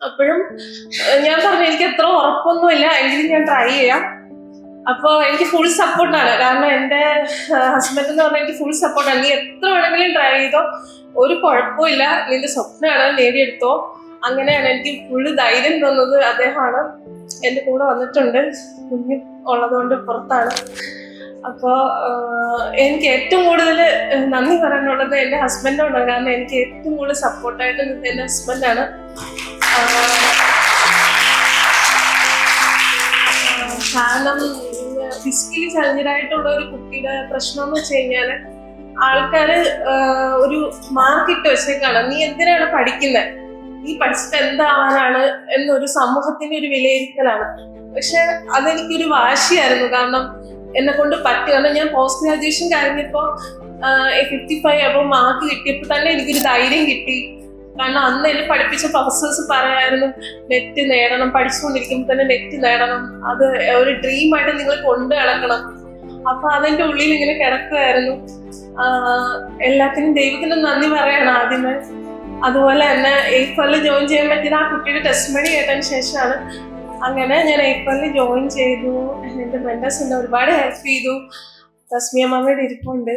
അപ്പോഴും ഞാൻ പറഞ്ഞു എനിക്ക് അത്ര ഉറപ്പൊന്നുമില്ല എങ്കിലും ഞാൻ ട്രൈ ചെയ്യാം. അപ്പോൾ എനിക്ക് ഫുൾ സപ്പോർട്ടാണ് കാരണം എന്റെ ഹസ്ബൻഡ് എന്ന് പറഞ്ഞാൽ എനിക്ക് ഫുൾ സപ്പോർട്ടാണ് നീ എത്ര വേണമെങ്കിലും ട്രൈ ചെയ്തോ ഒരു കുഴപ്പമില്ല നിന്റെ സ്വപ്നമാണ് നേടിയെടുത്തോ. അങ്ങനെയാണ് എനിക്ക് ഫുള്ള് ധൈര്യം തോന്നുന്നത് അദ്ദേഹമാണ് എന്റെ കൂടെ വന്നിട്ടുണ്ട്. കുഞ്ഞ് ഉള്ളതുകൊണ്ട് പുറത്താണ്. അപ്പോൾ എനിക്ക് ഏറ്റവും കൂടുതൽ നന്ദി പറയാനുള്ളത് എന്റെ ഹസ്ബൻഡോടാണ് കാരണം എനിക്ക് ഏറ്റവും കൂടുതൽ സപ്പോർട്ടായിട്ട് എന്റെ ഹസ്ബൻഡാണ് കാരണം ഫിസിക്കലി ചലഞ്ചഡ് ആയിട്ടുള്ള ഒരു കുട്ടിയുടെ പ്രശ്നം എന്ന് വെച്ച് കഴിഞ്ഞാൽ ആൾക്കാര് ഒരു മാർക്ക് ഇട്ട് വെച്ചേക്കാണ്. നീ എന്തിനാണ് പഠിക്കുന്നത് നീ പഠിച്ചിട്ട് എന്താവാനാണ് എന്നൊരു സമൂഹത്തിന്റെ ഒരു വിലയിരുത്തലാണ്. പക്ഷെ അതെനിക്കൊരു വാശിയായിരുന്നു. കാരണം എന്നെ കൊണ്ട് പറ്റി കാരണം ഞാൻ പോസ്റ്റ് ഗ്രാജുവേഷൻ കഴിഞ്ഞപ്പോ ഫിഫ്റ്റി ഫൈവ് അപ്പൊ മാർക്ക് കിട്ടിയപ്പോൾ തന്നെ എനിക്കൊരു ധൈര്യം കിട്ടി. കാരണം അന്ന് എന്നെ പഠിപ്പിച്ച പ്രൊഫസേഴ്സ് പറയായിരുന്നു നെറ്റ് നേടണം പഠിച്ചുകൊണ്ടിരിക്കുമ്പോൾ തന്നെ നെറ്റ് നേടണം. അത് ഒരു ഡ്രീം ആയിട്ട് നിങ്ങൾ കൊണ്ടു നടക്കണം. അപ്പൊ അതെന്റെ ഉള്ളിൽ ഇങ്ങനെ കിടക്കുമായിരുന്നു എല്ലാത്തിനും ദൈവത്തിന് നന്ദി പറയണം ആദ്യമേ. അതുപോലെ തന്നെ ഏപ്രിലിൽ ജോയിൻ ചെയ്യാൻ പറ്റിയത് ആ കുട്ടിയുടെ ടെസ്റ്റ് മണി കേട്ടതിന് ശേഷമാണ്. അങ്ങനെ ഞാൻ ഏപ്രിലിൽ ജോയിൻ ചെയ്തു. എന്റെ മെൻഡേഴ്സ് എന്നെ ഒരുപാട് ഹെൽപ്പ് ചെയ്തു. തസ്മിയ മാമയുടെ ഇരിപ്പുണ്ട്.